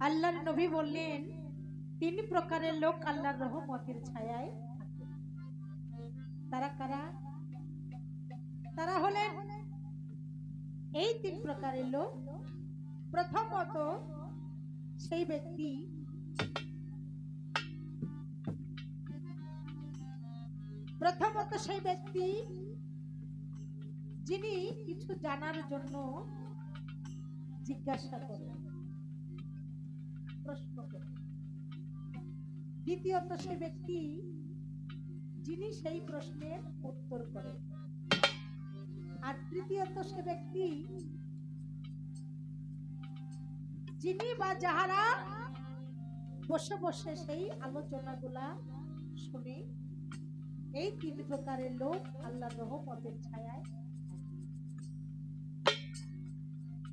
আল্লাহর নবী বললেন, তিন প্রকারের লোক আল্লাহর রহমতের ছায়ায় তারা কারা? তারা হলেন এই তিন প্রকারের লোক। প্রথমত, সেই ব্যক্তি প্রথমত সেই ব্যক্তি যিনি কিছু জানার জন্য জিজ্ঞাসা করেন। প্রশ্ন করেন দ্বিতীয়ত সেই ব্যক্তি যিনি সেই প্রশ্নের উত্তর করেন আর তৃতীয়ত সে ব্যক্তি যিনি বা যাহারা বসে বসে সেই আলোচনাগুলা শুনে এই তিন প্রকারের লোক আল্লাহ রহমতের ছায়ায়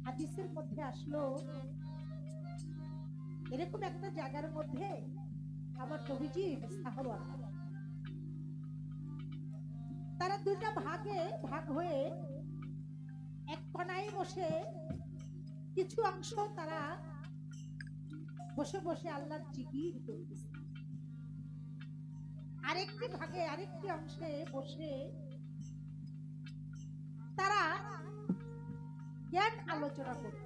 হাদিসের মধ্যে আসলো এরকম একটা জায়গার মধ্যে আমার নবীজি সাহবা তারা দুটা ভাগে ভাগ হয়ে এক কোনায় বসে কিছু অংশ তারা বসে বসে আল্লাহর জিকির করতেছে। আরেকটি ভাগে আরেকটি অংশে বসে তারা জ্ঞান আলোচনা করতেছে।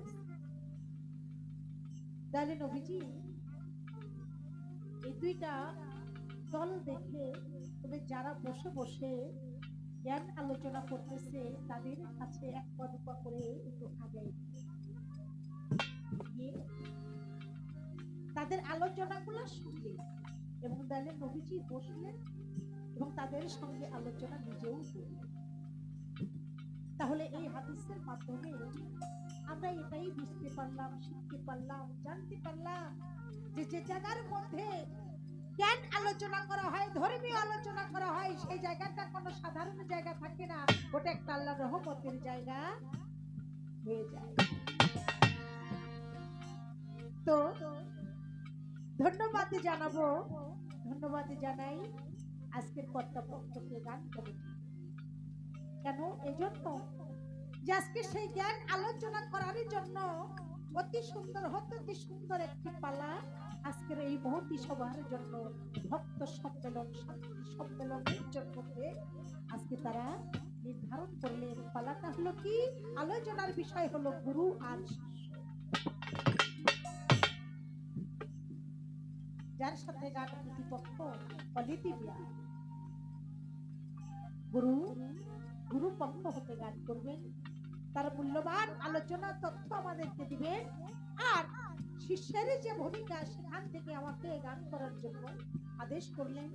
তাহলে নবীজি, এই দুইটা দল দেখে তবে যারা বসে বসে জ্ঞান আলোচনা করতেছে, তাদের কাছে এক পা দুপা করে একটু আগে তাদের আলোচনাগুলো শুনলেন এবং তাহলে নবীজি বসলেন এবং তাদের সঙ্গে আলোচনা নিজেও করলেন। তাহলে এই হাদিসের মাধ্যমে আমরা এটাই বুঝতে পারলাম, শিখতে পারলাম, জানতে পারলাম যে যে জায়গার মধ্যে জ্ঞান আলোচনা করা হয়, ধর্মীয় আলোচনা করা হয়, সেই জায়গাটা কোনো সাধারণ জায়গা থাকে না। ওটা একটা আল্লাহ রহমতের জায়গা হয়ে যায়। তো ধন্যবাদ জানাব, ধন্যবাদ জানাই আজকের কর্তাপক্ষকে গান করে কেন? এজন্য? যে আজকে সেই জ্ঞান আলোচনা করার জন্য অতি সুন্দর অতি সুন্দর একটি পালা আজকের এই মহতি সভার জন্য, ভক্ত সম্মেলন সম্মেলনের জন্য আজকে তারা নির্ধারণ করলেন। পালাটা হলো কি? আলোচনার বিষয় হলো গুরু আর যার সাথে গান প্রতিপক্ষ বিয়া গুরু গুরু হতে গান করবেন তার মূল্যবান আলোচনা তথ্য আমাদেরকে দিবেন। আর শিষ্যের যে ভূমিকা, সেখান থেকে আমাকে গান করার জন্য আদেশ করলেন।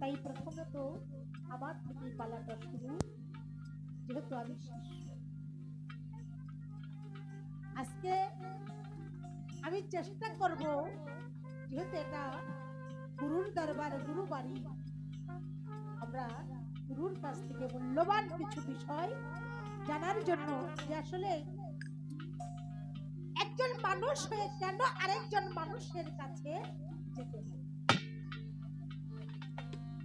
তাই প্রথমত আমার থেকে পালাটা শুরু, যেহেতু আমি শিষ্য। আজকে আমি চেষ্টা করব, যেহেতু এটা গুরুর দরবার গুরু বাড়ি আমরা গুরুর কাছ থেকে মূল্যবান কিছু বিষয় জানার জন্য যে আসলে একজন মানুষ হয়ে কেন আরেকজন মানুষের কাছে যেতে হয়?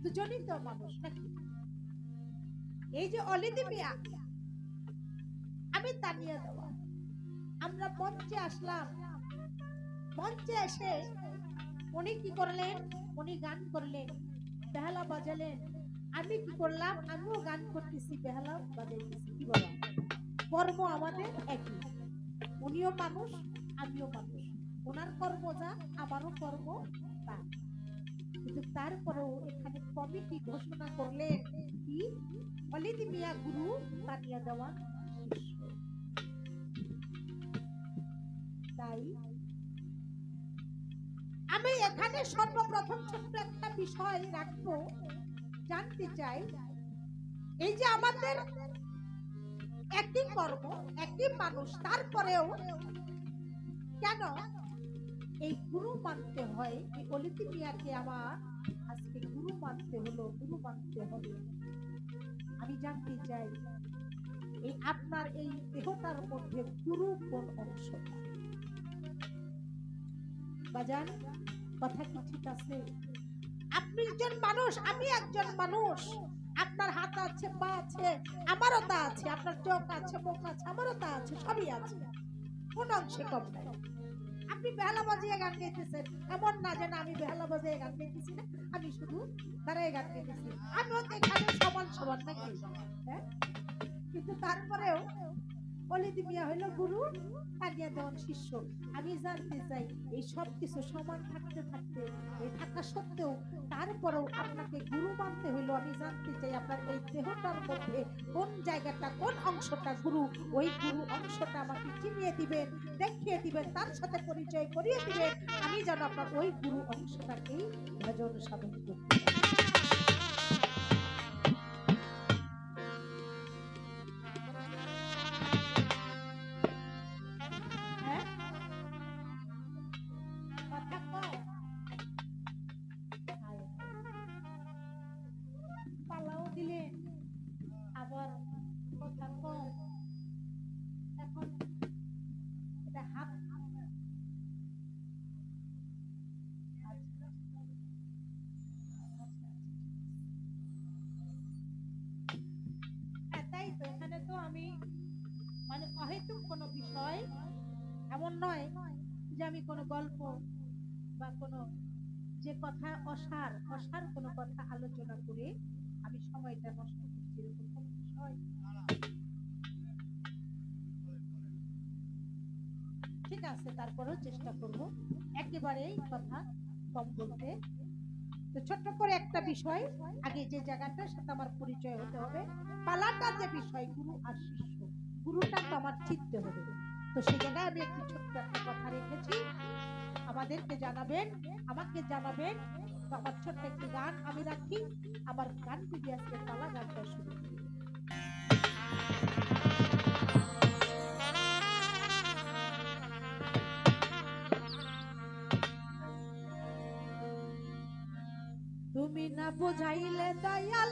দুজনই তো মানুষ নাকি? এই যে অলিদি মিয়া, আমি তানিয়া দেওয়া। আমরা মঞ্চে আসলাম। মঞ্চে এসে উনি কি করলেন? উনি গান করলেন, বেহালা বাজালেন। আমি কি করলাম? আমিও গান করতেছি বেহালা বাজাইতেছি কি বাবা কর্ম আমাদের একই। উনিও মানুষ, আমিও মানুষ। ওনার কর্ম যা, আমারও কর্ম তা। কিন্তু তারপরেও এখানে কমিটি ঘোষণা করলেন কি? অলিদ মিয়া গুরু, তানিয়া শিষ্য তাই আমি এখানে সর্বপ্রথম ছোট্ট একটা বিষয় রাখব। জানতে চাই, এই যে আমাদের একই কর্ম একই মানুষ, তারপরেও কেন এই গুরু মানতে হয়? এই অলিতি মিয়াকে আমার আজকে গুরু মানতে হলো, গুরু মানতে হবে। আমি জানতে চাই, এই আপনার এই দেহটার মধ্যে গুরু কোন অংশ? বাজান, কথা কি ঠিক আছে? আপনি একজন মানুষ, আমি একজন মানুষ। আপনার হাত আছে, পা আছে, আমারও তা আছে, আপনার চোখ আছে, মুখ আছে, আমারও তা আছে, সবই আছে। কোন অংশে কম নাই। আপনি বেহালা বাজিয়ে গান গাইতেছেন। এমন না যেন আমি বেহালা বাজিয়ে গান গাইতেছি না, আমি শুধু তারাই গান গাইতেছি। আমিও তো এখানে সমান সমান নাকি? হ্যাঁ? কিন্তু তারপরেও অলিদি মিয়া হইল গুরু তানিয়া দেওয়ান শিষ্য। আমি জানতে চাই, এই সব কিছু সমান থাকতে থাকতে, এই থাকা সত্ত্বেও তারপরেও আপনাকে গুরু মানতে হইল। আমি জানতে চাই আপনার এই দেহটার মধ্যে কোন জায়গাটা, কোন অংশটা গুরু? ওই গুরু অংশটা আমাকে চিনিয়ে দিবেন, দেখিয়ে দিবেন, তার সাথে পরিচয় করিয়ে দিবেন। আমি যেন আপনার ওই গুরু অংশটাকেই ভজন সাধন করতে অহেতুক কোনো বিষয় এমন নয় যে আমি কোনো গল্প বা কোনো যে কথা অসার অসার কোনো কথা আলোচনা করে আমি সময়টা নষ্ট করছি, এরকম কোনো বিষয় ঠিক আছে, তারপরেও চেষ্টা করব একেবারেই কথা কম বলতে। তো ছোট্ট করে একটা বিষয়, আগে যে জায়গাটার সাথে আমার পরিচয় হতে হবে। পালাটা যে বিষয়, গুরু আর শিষ্য। গুরুটা তো আমার চিনতে হবে তো সেই জায়গায় আমি একটি ছোট্ট একটা কথা রেখেছি। আমাদেরকে জানাবেন, আমাকে জানাবেন। তো আমার ছোট্ট একটি গান আমি রাখি। আমার গান যদি আজকে পালা গানটা শুরু তুমি না বুঝাইলে দয়াল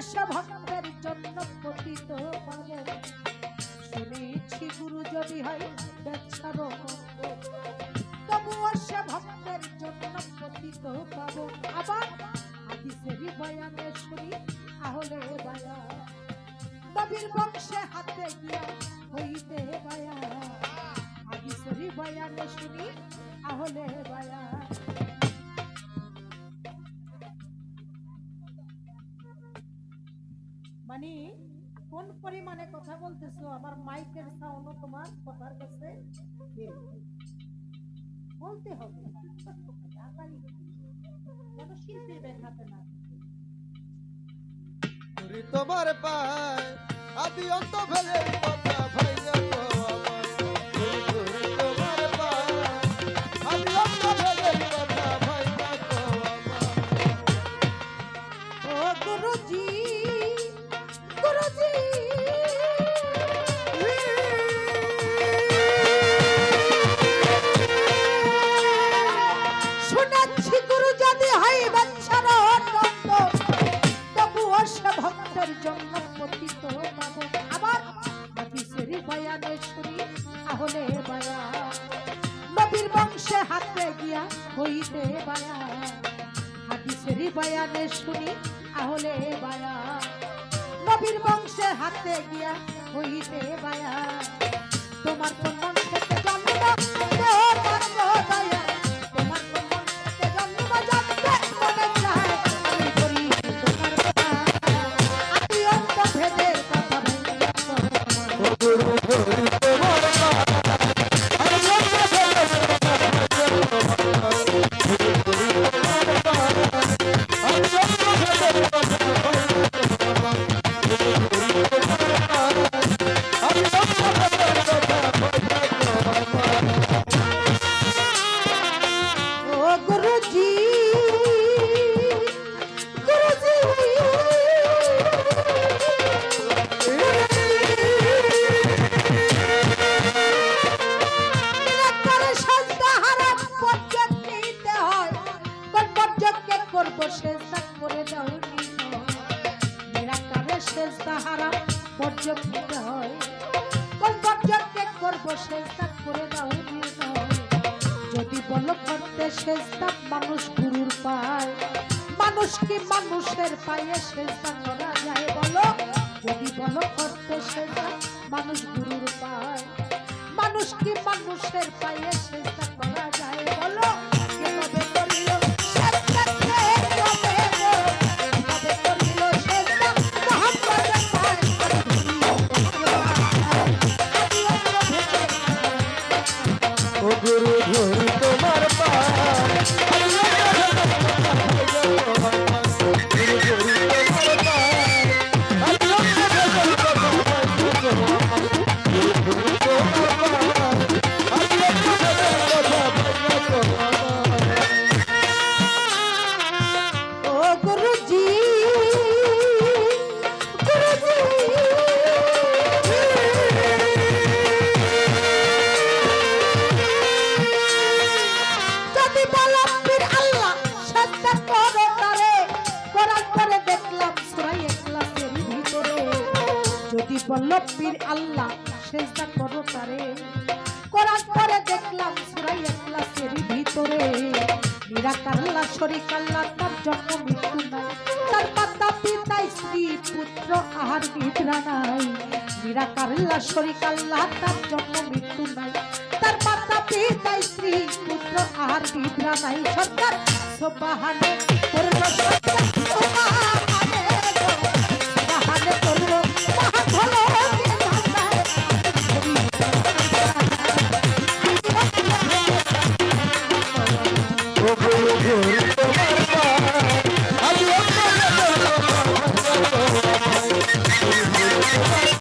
সে ভক্তের জন্য পতিত পাবে শুনেছি গুরু যদি হয় বাচ্চার তবুও সে ভক্তের জন্য পতিত পাবো আবার হাদিসেরই বয়ানে শুনি, আহলে বায়া নবীর বংশে হাতে গিয়া হইতে বায়া হাদিসেরই বয়ানে শুনি, আহলে বায়া মানে কোন পরিমাণে কথা বলতেছো? আমার মাইকের সাউন্ড তোমার কথার কাছে বলতে হবে। যেন শিল্পীর ব্যাঘাতে না তোমার পায়। আদি অন্ত ভেদের বংশে হাতে গিয়া হইতে বায়া। হাদিসেরই বায়ানে শুনি তাহলে বায়া। নবীর বংশে হাতে গিয়া হইতে বায়া। তোমার কোন নিরাকারে সেজদা হারা পর্যক নিতে হয়। কোন পর্যককে করব সেজদা করে দাও যদি বলো করতে সেজদা মানুষ গুরুর পায়। মানুষ কি মানুষের পায়ে সেজদা করা যায় বলো? যদি বলো করতে সেজদা মানুষ গুরুর পায়। মানুষ কি মানুষের পায়ে সেজদা বলল পীর আল্লাহ, সেজদা করো তারে। কোরআন করে দেখলাম সূরা ইখলাসের ভিতরে। নিরাকার আল্লাহ শরীক আল্লাহ তার জন্ম মৃত্যু নাই। তার মাতা পিতা, স্ত্রী, পুত্র, আহার নিদ্রা নাই। নিরাকার আল্লাহ শরীক আল্লাহ তার জন্ম মৃত্যু নাই। তার মাতা পিতা, স্ত্রী, পুত্র, আহার নিদ্রা নাই। সরকার সোবাহানে করল সরকার